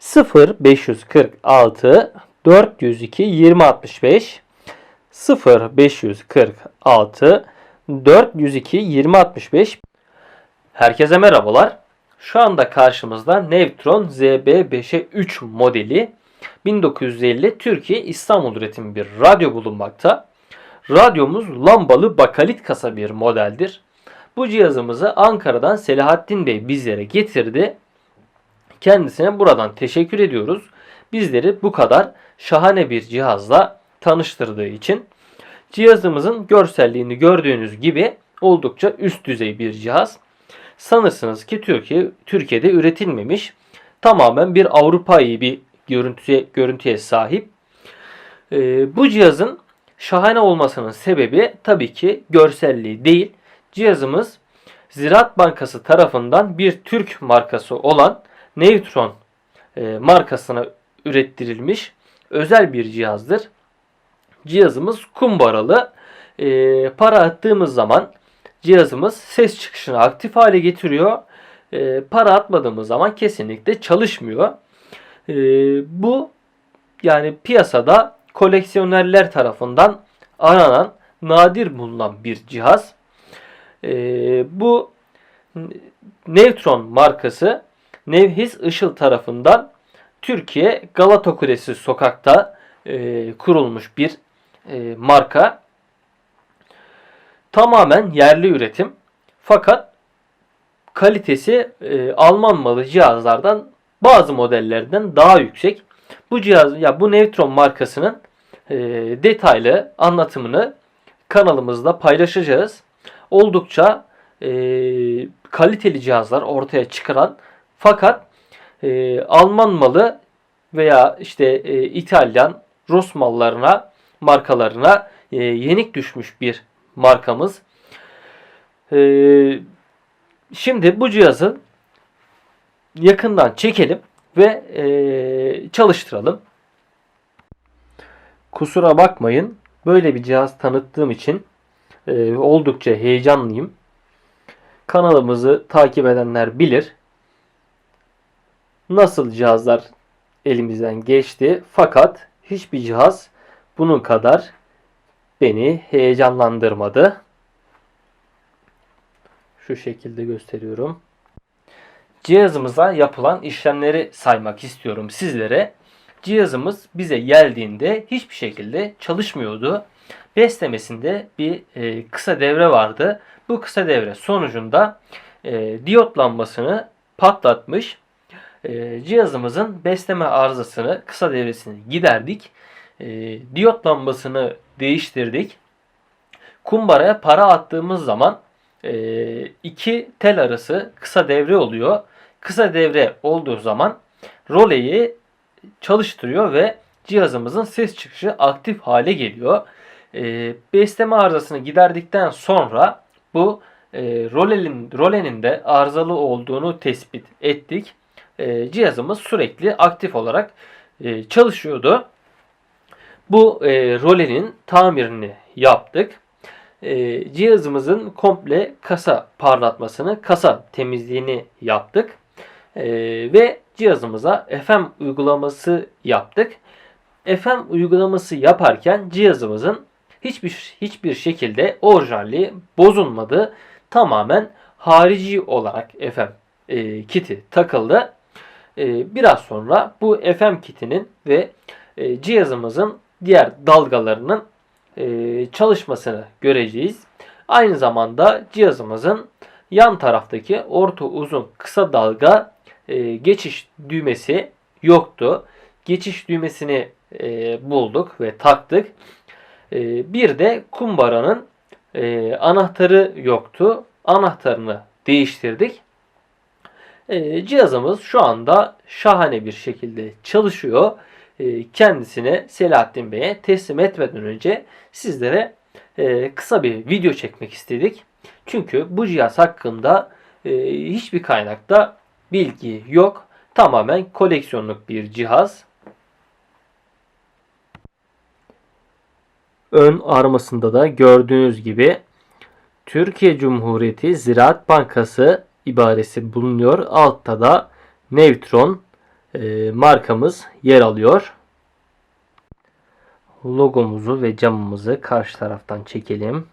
0 546 402 2065 0 546 402 2065 Herkese merhabalar. Şu anda karşımızda Nevtron ZB5'e 3 modeli 1950 Türkiye İstanbul üretimi bir radyo bulunmakta. Radyomuz lambalı bakalit kasa bir modeldir. Bu cihazımızı Ankara'dan Selahattin Bey bizlere getirdi. Kendisine buradan teşekkür ediyoruz. Bizleri bu kadar şahane bir cihazla tanıştırdığı için. Cihazımızın görselliğini gördüğünüz gibi oldukça üst düzey bir cihaz. Sanırsınız ki Türkiye Türkiye'de üretilmemiş. Tamamen bir Avrupa'yı bir görüntüye görüntüye sahip. Ee, bu cihazın şahane olmasının sebebi tabii ki görselliği değil. Cihazımız Ziraat Bankası tarafından bir Türk markası olan Neutron e, markasına ürettirilmiş özel bir cihazdır. Cihazımız kumbaralı. E, para attığımız zaman cihazımız ses çıkışını aktif hale getiriyor. E, para atmadığımız zaman kesinlikle çalışmıyor. E, bu yani piyasada koleksiyonerler tarafından aranan nadir bulunan bir cihaz. E, bu Neutron markası Nevhis Işıl tarafından Türkiye Galata Kulesi sokakta e, kurulmuş bir e, marka. Tamamen yerli üretim. Fakat kalitesi e, Alman malı cihazlardan bazı modellerden daha yüksek. Bu cihaz ya bu Neutron markasının e, detaylı anlatımını kanalımızda paylaşacağız. Oldukça e, kaliteli cihazlar ortaya çıkaran fakat e, Alman malı veya işte e, İtalyan, Rus mallarına, markalarına e, yenik düşmüş bir markamız. E, şimdi bu cihazı yakından çekelim ve e, çalıştıralım. Kusura bakmayın. Böyle bir cihaz tanıttığım için e, oldukça heyecanlıyım. Kanalımızı takip edenler bilir nasıl cihazlar elimizden geçti. Fakat hiçbir cihaz bunun kadar beni heyecanlandırmadı. Şu şekilde gösteriyorum. Cihazımıza yapılan işlemleri saymak istiyorum sizlere. Cihazımız bize geldiğinde hiçbir şekilde çalışmıyordu. Beslemesinde bir e, kısa devre vardı. Bu kısa devre sonucunda e, diyot lambasını patlatmış e, cihazımızın besleme arızasını, kısa devresini giderdik. E, diyot lambasını değiştirdik. Kumbaraya para attığımız zaman e, iki tel arası kısa devre oluyor. Kısa devre olduğu zaman roleyi çalıştırıyor ve cihazımızın ses çıkışı aktif hale geliyor. E, besleme arızasını giderdikten sonra bu e, rolenin de arızalı olduğunu tespit ettik e, cihazımız sürekli aktif olarak e, çalışıyordu. Bu e, rolenin tamirini yaptık. E, cihazımızın komple kasa parlatmasını, kasa temizliğini yaptık. E, ve cihazımıza FM uygulaması yaptık. FM uygulaması yaparken cihazımızın hiçbir hiçbir şekilde orijinalliği bozulmadı. Tamamen harici olarak FM e, kiti takıldı. Ee, biraz sonra bu FM kitinin ve e, cihazımızın diğer dalgalarının e, çalışmasını göreceğiz. Aynı zamanda cihazımızın yan taraftaki orta uzun kısa dalga e, geçiş düğmesi yoktu. Geçiş düğmesini bulduk ve taktık. Bir de kumbaranın anahtarı yoktu. Anahtarını değiştirdik. E, cihazımız şu anda şahane bir şekilde çalışıyor. E, kendisine Selahattin Bey'e teslim etmeden önce sizlere e, kısa bir video çekmek istedik. Çünkü bu cihaz hakkında e, hiçbir kaynakta bilgi yok. Tamamen koleksiyonluk bir cihaz. Ön armasında da gördüğünüz gibi Türkiye Cumhuriyeti Ziraat Bankası ibaresi bulunuyor. Altta da Neutron e, markamız yer alıyor. Logomuzu ve camımızı karşı taraftan çekelim.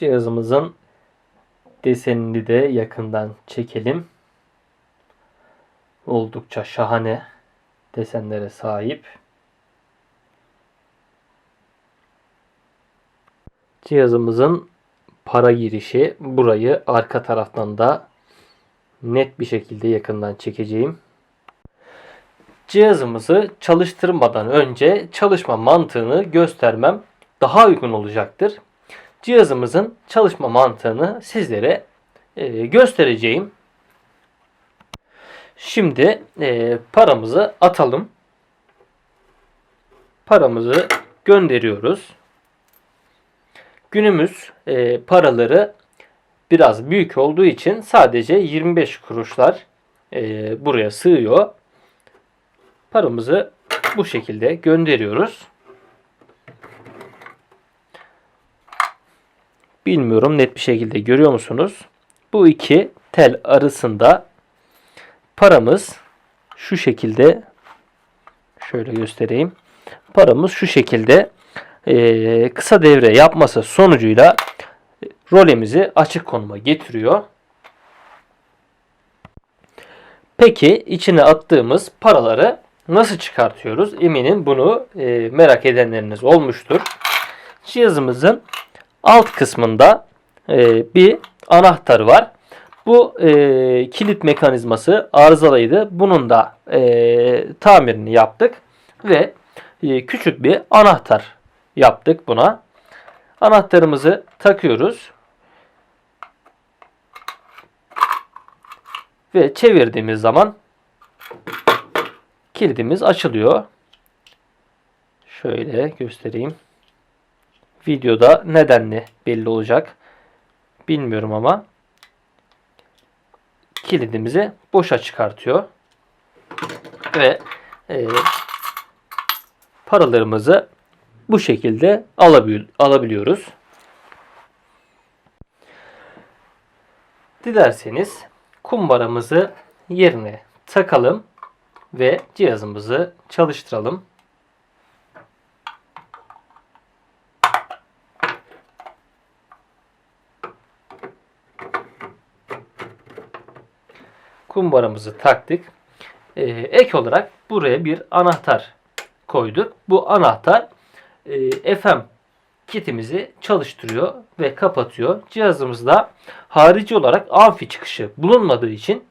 Cihazımızın desenini de yakından çekelim. Oldukça şahane desenlere sahip. Cihazımızın para girişi burayı arka taraftan da net bir şekilde yakından çekeceğim. Cihazımızı çalıştırmadan önce çalışma mantığını göstermem daha uygun olacaktır cihazımızın çalışma mantığını sizlere e, göstereceğim. Şimdi e, paramızı atalım. Paramızı gönderiyoruz. Günümüz e, paraları biraz büyük olduğu için sadece 25 kuruşlar buraya sığıyor. Paramızı bu şekilde gönderiyoruz. Bilmiyorum net bir şekilde görüyor musunuz? Bu iki tel arasında paramız şu şekilde şöyle göstereyim. Paramız şu şekilde e, kısa devre yapması sonucuyla rolemizi açık konuma getiriyor. Peki içine attığımız paraları nasıl çıkartıyoruz? Eminim bunu e, merak edenleriniz olmuştur. Cihazımızın alt kısmında e, bir anahtarı var. Bu e, kilit mekanizması arızalıydı. Bunun da e, tamirini yaptık ve e, küçük bir anahtar yaptık buna. Anahtarımızı takıyoruz. Ve çevirdiğimiz zaman kilidimiz açılıyor. Şöyle göstereyim videoda nedenli belli olacak. Bilmiyorum ama kilidimizi boşa çıkartıyor. Ve e, paralarımızı bu şekilde alabil alabiliyoruz. Dilerseniz kumbaramızı yerine takalım ve cihazımızı çalıştıralım. Kumbaramızı taktık. Ee, ek olarak buraya bir anahtar koyduk. Bu anahtar e, FM kitimizi çalıştırıyor ve kapatıyor. Cihazımızda harici olarak amfi çıkışı bulunmadığı için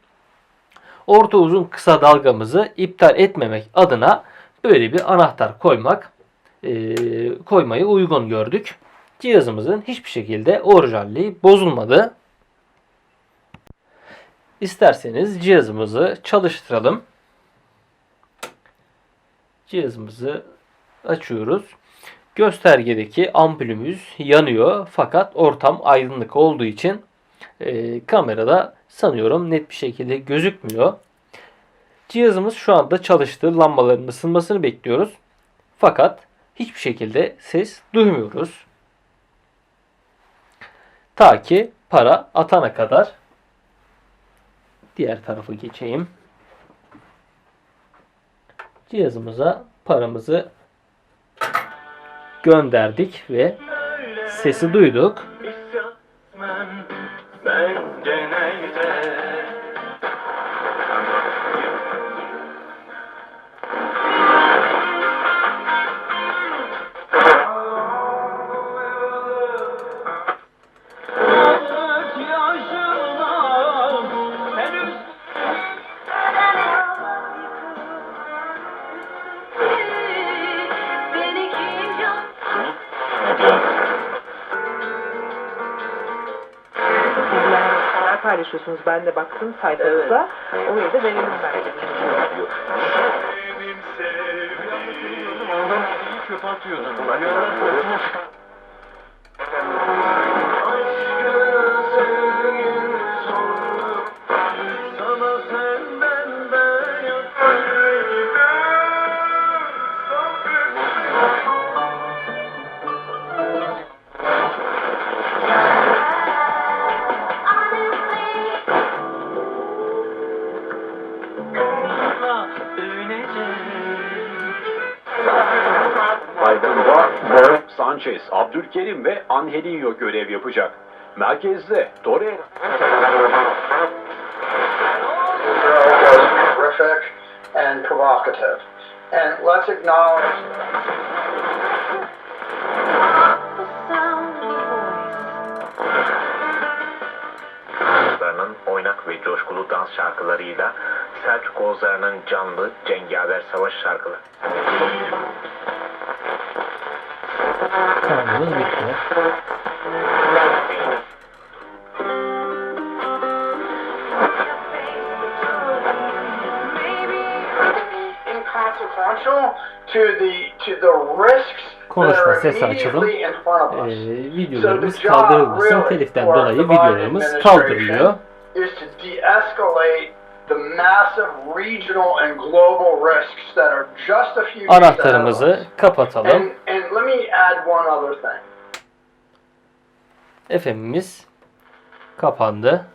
orta uzun kısa dalgamızı iptal etmemek adına böyle bir anahtar koymak e, koymayı uygun gördük. Cihazımızın hiçbir şekilde orijinalliği bozulmadı. İsterseniz cihazımızı çalıştıralım. Cihazımızı açıyoruz. Göstergedeki ampulümüz yanıyor fakat ortam aydınlık olduğu için e, kamerada sanıyorum net bir şekilde gözükmüyor. Cihazımız şu anda çalıştı. Lambaların ısınmasını bekliyoruz. Fakat hiçbir şekilde ses duymuyoruz. Ta ki para atana kadar Diğer tarafı geçeyim. Cihazımıza paramızı gönderdik ve sesi duyduk. Ben paylaşıyorsunuz. Ben de baktım sayfanıza. Evet. Oraya da verelim bence. Çöp atıyorsun. Abdülkerim ve Angelinho görev yapacak. Merkezde Torreira. terrific and provocative. And let's acknowledge Oğuzlarının oynak ve coşkulu dans şarkılarıyla Selçuk Oğuzlarının canlı cengaver savaş şarkıları. Konuşma sesi açalım. Ee, videolarımız kaldırılmasın. Teliften dolayı videolarımız kaldırılıyor. Is to de-escalate the massive regional and global risks that are just a few years ahead of us. Anahtarımızı kapatalım. FM'imiz kapandı.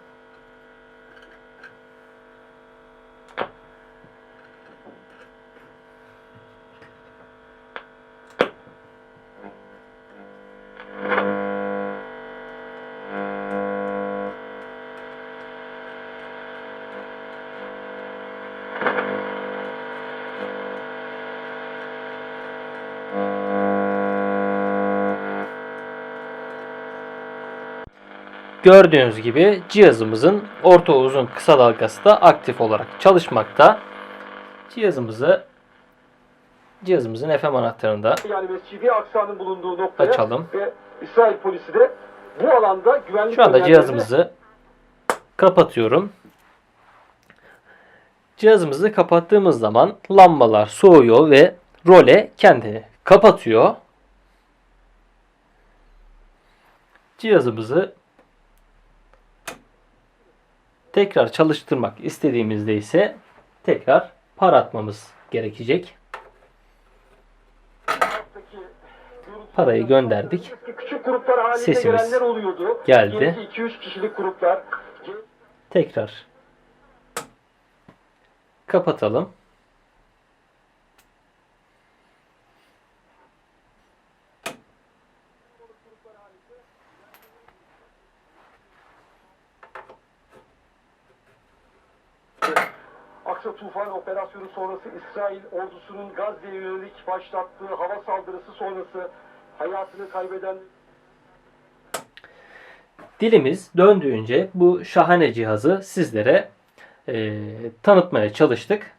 Gördüğünüz gibi cihazımızın orta uzun kısa dalgası da aktif olarak çalışmakta. Cihazımızı cihazımızın FM anahtarında yani Mescidi Aksa'nın bulunduğu noktaya Açalım. ve İsrail polisi de bu alanda güvenlik şu anda cihazımızı kapatıyorum. Cihazımızı kapattığımız zaman lambalar soğuyor ve role kendini kapatıyor. Cihazımızı tekrar çalıştırmak istediğimizde ise tekrar para atmamız gerekecek. Parayı gönderdik. Sesimiz geldi. 2-3 kişilik gruplar. Tekrar kapatalım. Sonrası İsrail ordusunun Gazze'ye yönelik başlattığı hava saldırısı sonrası hayatını kaybeden Dilimiz döndüğünce bu şahane cihazı sizlere e, tanıtmaya çalıştık.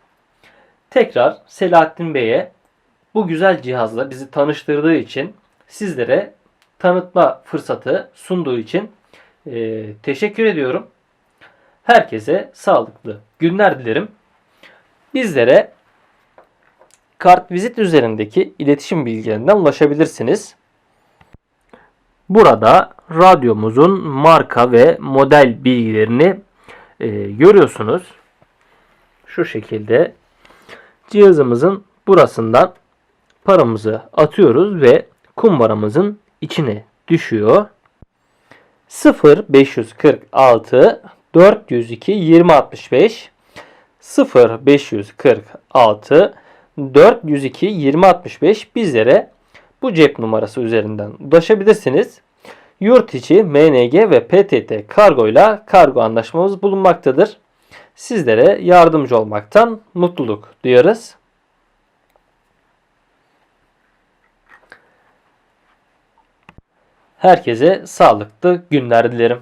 Tekrar Selahattin Bey'e bu güzel cihazla bizi tanıştırdığı için sizlere tanıtma fırsatı sunduğu için e, teşekkür ediyorum. Herkese sağlıklı günler dilerim. Bizlere kartvizit üzerindeki iletişim bilgilerinden ulaşabilirsiniz. Burada radyomuzun marka ve model bilgilerini e, görüyorsunuz. Şu şekilde cihazımızın burasından paramızı atıyoruz ve kumbaramızın içine düşüyor. 0 546 402 2065 0 546 402 2065 bizlere bu cep numarası üzerinden ulaşabilirsiniz. Yurt içi MNG ve PTT kargo ile kargo anlaşmamız bulunmaktadır. Sizlere yardımcı olmaktan mutluluk duyarız. Herkese sağlıklı günler dilerim.